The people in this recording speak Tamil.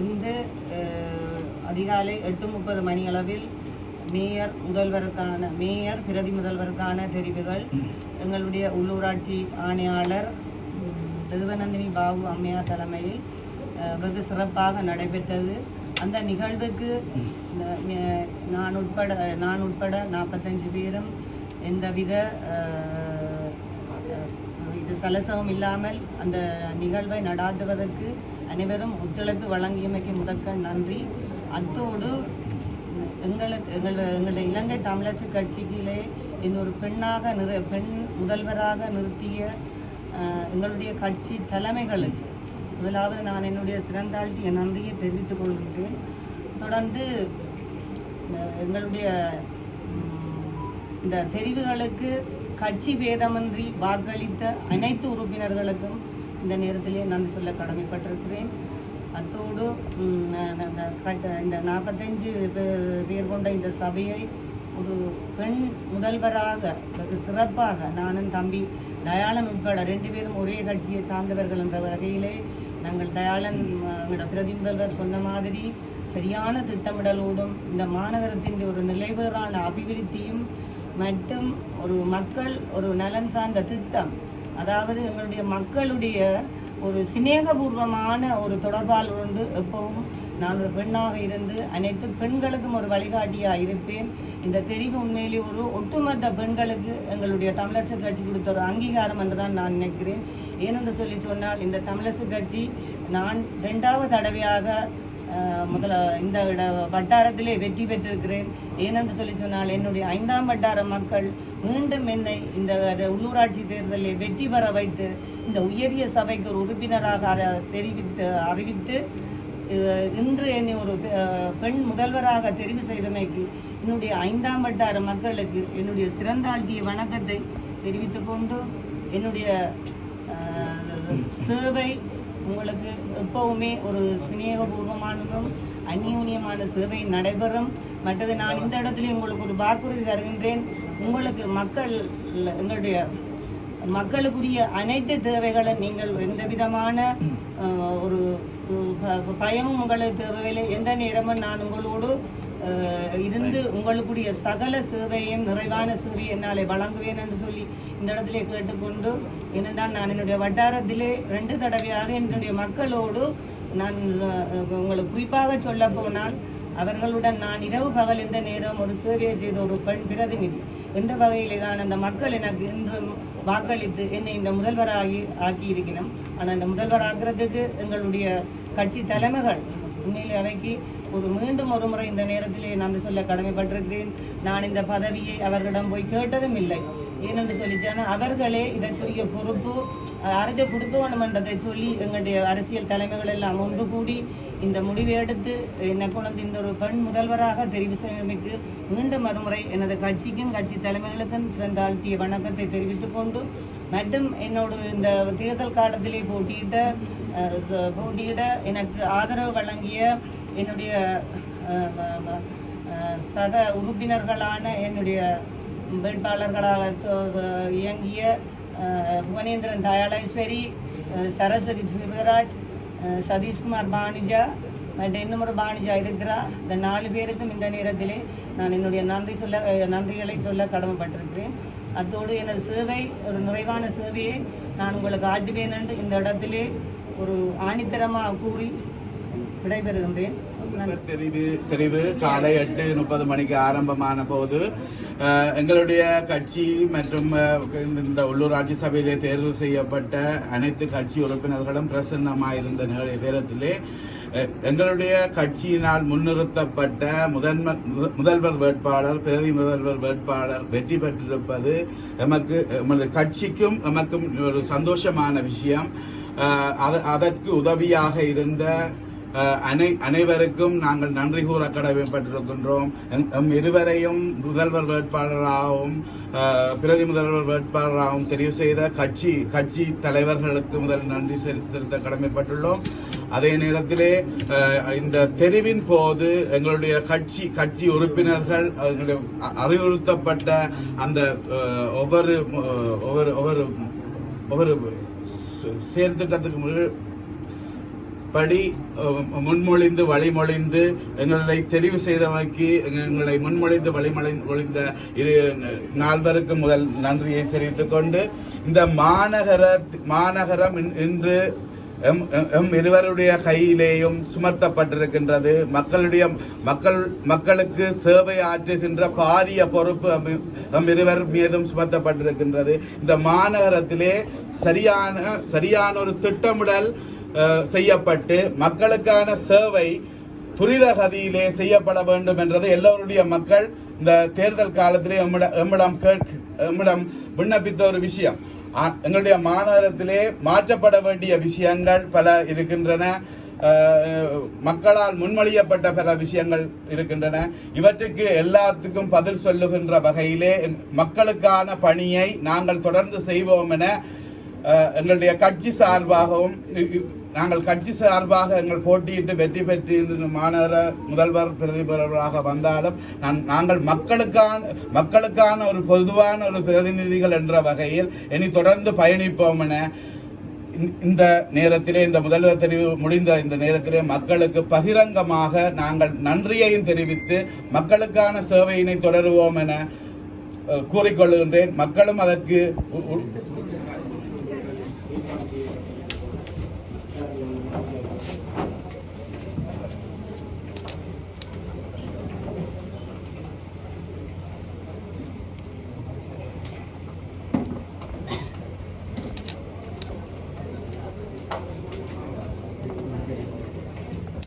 இன்று அதிகாலை எட்டு முப்பது மணியளவில் மேயர் முதல்வருக்கான மேயர் பிரதி முதல்வருக்கான தெரிவுகள் எங்களுடைய உள்ளூராட்சி ஆணையாளர் திருவநந்தினி தேவநந்தினி பாபு அம்மையார் தலைமையில் வெகு சிறப்பாக நடைபெற்றது. அந்த நிகழ்வுக்கு நான் உட்பட நான் உட்பட நாற்பத்தஞ்சு பேரும் எந்தவித இது சலசகம் இல்லாமல் அந்த நிகழ்வை நடாத்துவதற்கு அனைவரும் ஒத்துழைப்பு வழங்கியமைக்கு முதற்க நன்றி. அத்தோடு எங்களுக்கு எங்கள் எங்களுடைய இலங்கை தமிழரசு கட்சியிலே இன்னொரு பெண்ணாக நிறு பெண் முதல்வராக நிறுத்திய எங்களுடைய கட்சி தலைமைகளுக்கு முதலாவது நான் என்னுடைய சிறந்தாழ்த்திய நன்றியை தெரிவித்துக் கொள்கின்றேன். தொடர்ந்து எங்களுடைய இந்த தெரிவுகளுக்கு கட்சி பேதமின்றி வாக்களித்த அனைத்து உறுப்பினர்களுக்கும் இந்த நேரத்திலே நன்றி சொல்ல கடமைப்பட்டிருக்கிறேன். அத்தோடு இந்த கட்ட- இந்த நாற்பத்தஞ்சு பேர் கொண்ட இந்த சபையை ஒரு பெண் முதல்வராக வெகு சிறப்பாக நானும் தம்பி தயாளன் உட்பட ரெண்டு பேரும் ஒரே கட்சியை சார்ந்தவர்கள் என்ற வகையிலே நாங்கள் தயாளன் பிரதி முதல்வர் சொன்ன மாதிரி சரியான திட்டமிடலோடும் இந்த மாநகரத்தின் ஒரு நிலைவரான அபிவிருத்தியும் மற்றும் ஒரு மக்கள் ஒரு நலன் சார்ந்த திட்டம் அதாவது எங்களுடைய மக்களுடைய ஒரு சிநேகபூர்வமான ஒரு தொடர்பால் உண்டு எப்பவும் நான் ஒரு பெண்ணாக இருந்து அனைத்து பெண்களுக்கும் ஒரு வழிகாட்டியாக இருப்பேன். இந்த தெரிவு உண்மையிலே ஒரு ஒட்டுமொத்த பெண்களுக்கு எங்களுடைய தமிழரசு கட்சி கொடுத்த ஒரு அங்கீகாரம் என்று தான் நான் நினைக்கிறேன். ஏனென்று சொல்லி சொன்னால் இந்த தமிழரசு கட்சி நான் ரெண்டாவது தடவையாக முதல இந்த இட- வட்டாரத்திலே வெற்றி பெற்றிருக்கிறேன். ஏனென்று சொல்லி சொன்னால் என்னுடைய ஐந்தாம் வட்டார மக்கள் மீண்டும் என்னை இந்த உள்ளூராட்சி தேர்தலில் வெற்றி பெற வைத்து இந்த உயரிய சபைக்கு ஒரு உறுப்பினராக அற- தெரிவித்து அறிவித்து இன்று என்னை ஒரு பெ- பெண் முதல்வராக தெரிவு செய்தமைக்கு என்னுடைய ஐந்தாம் வட்டார மக்களுக்கு என்னுடைய சிறந்தாழ்த்திய வணக்கத்தை தெரிவித்துக்கொண்டு என்னுடைய சேவை உங்களுக்கு எப்பவுமே ஒரு சிநேகபூர்வமானதும் அந்நியூன்யமான சேவை நடைபெறும். மற்றது நான் இந்த இடத்துல உங்களுக்கு ஒரு வாக்குறுதி தருகின்றேன். உங்களுக்கு மக்கள் எங்களுடைய மக்களுக்குரிய அனைத்து தேவைகளை நீங்கள் எந்த விதமான ஒரு பயமும் உங்களுக்கு தேவையில்லை. எந்த நேரமும் நான் உங்களோடு இருந்து உங்களுக்குடைய சகல சேவையும் நிறைவான சூரிய என்னாலே வழங்குவேன் என்று சொல்லி இந்த இடத்திலே கேட்டுக்கொண்டு என்னென்றால் நான் என்னுடைய வட்டாரத்திலே ரெண்டு தடவையாக என்னுடைய மக்களோடு நான் உங்களுக்கு குறிப்பாக சொல்ல போனால் அவர்களுடன் நான் இரவு பகல் இந்த நேரம் ஒரு சேவையை செய்த ஒரு பெண் பிரதிநிதி. என்ற வகையிலே தான் அந்த மக்கள் எனக்கு இன்றும் வாக்களித்து என்னை இந்த முதல்வராகி ஆக்கி இருக்கிறோம் ஆனால் இந்த முதல்வர் ஆக்குறதுக்கு எங்களுடைய கட்சி தலைமைகள் உண்மையில் அவைக்கு ஒரு மீண்டும் ஒரு முறை இந்த நேரத்திலே நன்றி சொல்ல கடமைப்பட்டிருக்கிறேன். நான் இந்த பதவியை அவர்களிடம் போய் கேட்டதும் இல்லை. ஏனென்று சொல்லிச்சானா அவர்களே இதற்குரிய பொறுப்பு யாருக்கு கொடுக்க வேண்டும் என்றதை சொல்லி எங்களுடைய அரசியல் தலைமைகள் எல்லாம் ஒன்று கூடி இந்த முடிவை எடுத்து என்னை கொண்டு இந்த ஒரு பெண் முதல்வராக தெரிவு செய்யமைக்கு மீண்டும் மறுமுறை எனது கட்சிக்கும் கட்சி தலைமைகளுக்கும் சிறந்தாழ்த்திய வணக்கத்தை தெரிவித்துக் கொண்டு மற்றும் என்னோட இந்த தேர்தல் காலத்திலே போட்டியிட்ட போட்டியிட எனக்கு ஆதரவு வழங்கிய என்னுடைய சக உறுப்பினர்களான என்னுடைய வேட்பாளர்களாக இயங்கிய புவனேந்திரன் தயாளேஸ்வரி சரஸ்வதி சிவராஜ் சதீஷ்குமார் பாணிஜா மற்றும் இன்னும் ஒரு பாணிஜா இருக்கிறா இந்த நாலு பேருக்கும் இந்த நேரத்திலே நான் என்னுடைய நன்றி சொல்ல நன்றிகளை சொல்ல கடமைப்பட்டிருக்கிறேன். அத்தோடு எனது சேவை ஒரு நிறைவான சேவையை நான் உங்களுக்கு ஆற்றுவேன் என்று இந்த இடத்திலே ஒரு ஆணித்தரமாக கூறி விடைபெறுகின்றேன். தெரிவு தெரிவு. காலை எட்டு முப்பது மணிக்கு ஆரம்பமான போது எங்களுடைய கட்சி மற்றும் இந்த உள்ளூராட்சி சபையிலே தேர்வு செய்யப்பட்ட அனைத்து கட்சி உறுப்பினர்களும் பிரசன்னமாயிருந்த நே- நேரத்திலே எங்களுடைய கட்சியினால் முன்னிறுத்தப்பட்ட முதன்ம முத- முதல்வர் வேட்பாளர் பிரதி முதல்வர் வேட்பாளர் வெற்றி பெற்றிருப்பது எமக்கு எமது கட்சிக்கும் எமக்கும் ஒரு சந்தோஷமான விஷயம். அதற்கு உதவியாக இருந்த அனை அனைவருக்கும் நாங்கள் நன்றி கூற கடமைப்பட்டிருக்கின்றோம். எம் இருவரையும் முதல்வர் வேட்பாளராகவும் பிரதி முதல்வர் வேட்பாளராகவும் தெரிவு செய்த கட்சி கட்சி தலைவர்களுக்கு முதல் நன்றி செலுத்த கடமைப்பட்டுள்ளோம். அதே நேரத்திலே இந்த தெரிவின் போது எங்களுடைய கட்சி கட்சி உறுப்பினர்கள் எங்களுடைய அறிவுறுத்தப்பட்ட அந்த ஒவ்வொரு ஒவ்வொரு ஒவ்வொரு ஒவ்வொரு ஒவ்வொரு செயற்திட்டத்துக்கு படி முன்மொழிந்து வழிமொழிந்து எங்களை தெரிவு செய்தமைக்கு எங்களை முன்மொழிந்து வழிமொழி ஒழிந்த இரு நால்வருக்கு முதல் நன்றியை தெரிவித்துக் கொண்டு இந்த மாநகர மாநகரம் இன்- இன்று எம் எம்- இருவருடைய கையிலேயும் சுமர்த்தப்பட்டிருக்கின்றது. மக்களுடைய மக்கள் மக்களுக்கு சேவை ஆற்றுகின்ற பாரிய பொறுப்பு எம் இருவர் மீதும் சுமத்தப்பட்டிருக்கின்றது. இந்த மாநகரத்திலே சரியான சரியான ஒரு திட்டமிடல் செய்யப்பட்டு மக்களுக்கான சேவை துரித கதியிலே செய்யப்பட வேண்டும் என்றது எல்லோருடைய மக்கள் இந்த தேர்தல் காலத்திலே எம்மிடம் எம்மிடம் கேட்க எம்மிடம் விண்ணப்பித்த ஒரு விஷயம். எங்களுடைய மாநகரத்திலே மாற்றப்பட வேண்டிய விஷயங்கள் பல இருக்கின்றன. மக்களால் முன்மொழியப்பட்ட பல விஷயங்கள் இருக்கின்றன. இவற்றுக்கு எல்லாத்துக்கும் பதில் சொல்லுகின்ற வகையிலே மக்களுக்கான பணியை நாங்கள் தொடர்ந்து செய்வோம் என எங்களுடைய கட்சி சார்பாகவும் நாங்கள் கட்சி சார்பாக எங்கள் போட்டியிட்டு வெற்றி பெற்று மாநகர முதல்வர் பிரதிபராக வந்தாலும் நான் நாங்கள் மக்களுக்கான மக்களுக்கான ஒரு பொதுவான ஒரு பிரதிநிதிகள் என்ற வகையில் இனி தொடர்ந்து பயணிப்போம் என இந்த- இந்த நேரத்திலே இந்த முதல்வர் தெரிவு முடிந்த இந்த நேரத்திலே மக்களுக்கு பகிரங்கமாக நாங்கள் நன்றியையும் தெரிவித்து மக்களுக்கான சேவையினை தொடருவோம் என கூறிக்கொள்கின்றேன். மக்களும் அதற்கு